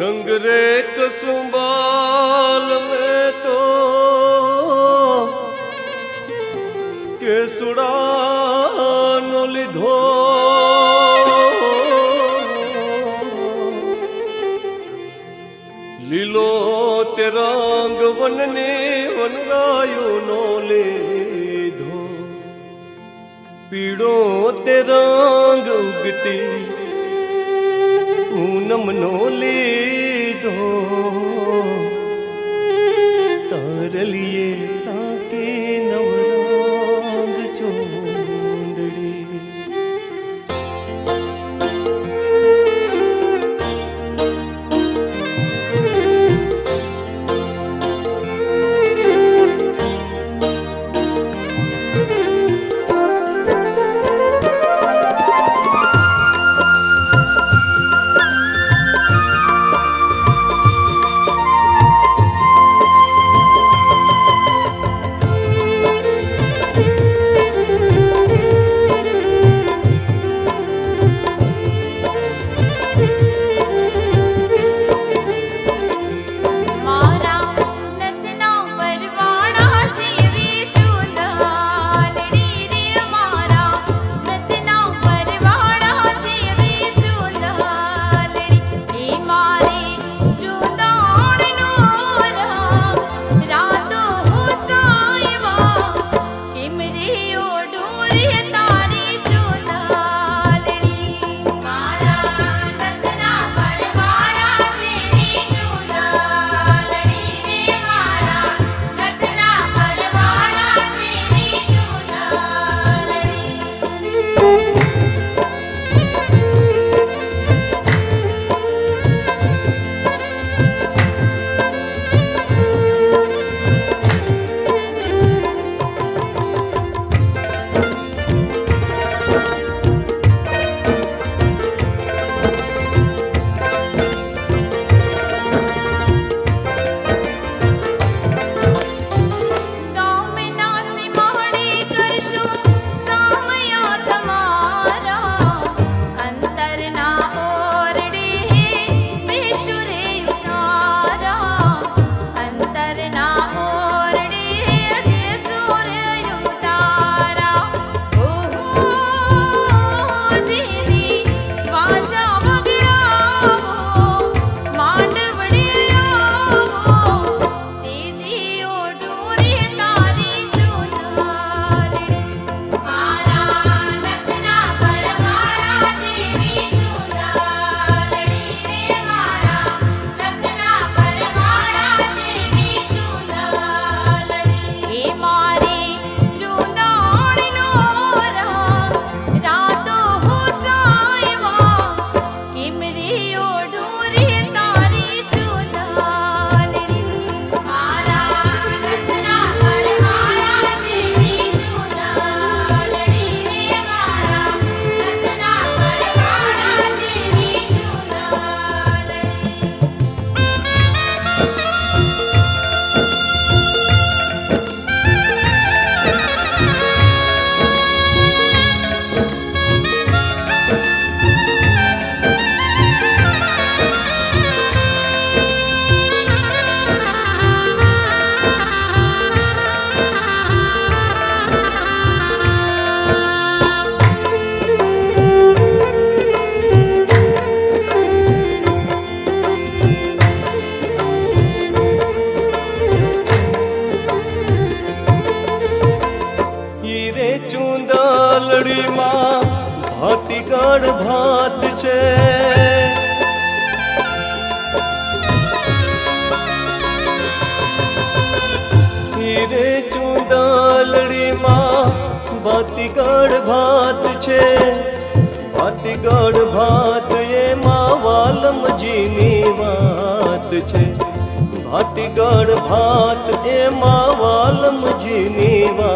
रंग रेत संभाल में तो કેસુડાનો લીધો લીલો તે રંગ વનને વનરાયુનો લીધો પીડો તે રંગ ઉગતી પૂનમનો લીધો. તારલીએ ભાતિગળ ભાત છે. ભાતિગળ ભાત એમાં વાલમજીની વાત છે. ભાતિગળ ભાત એમાં વાલમજીની વાત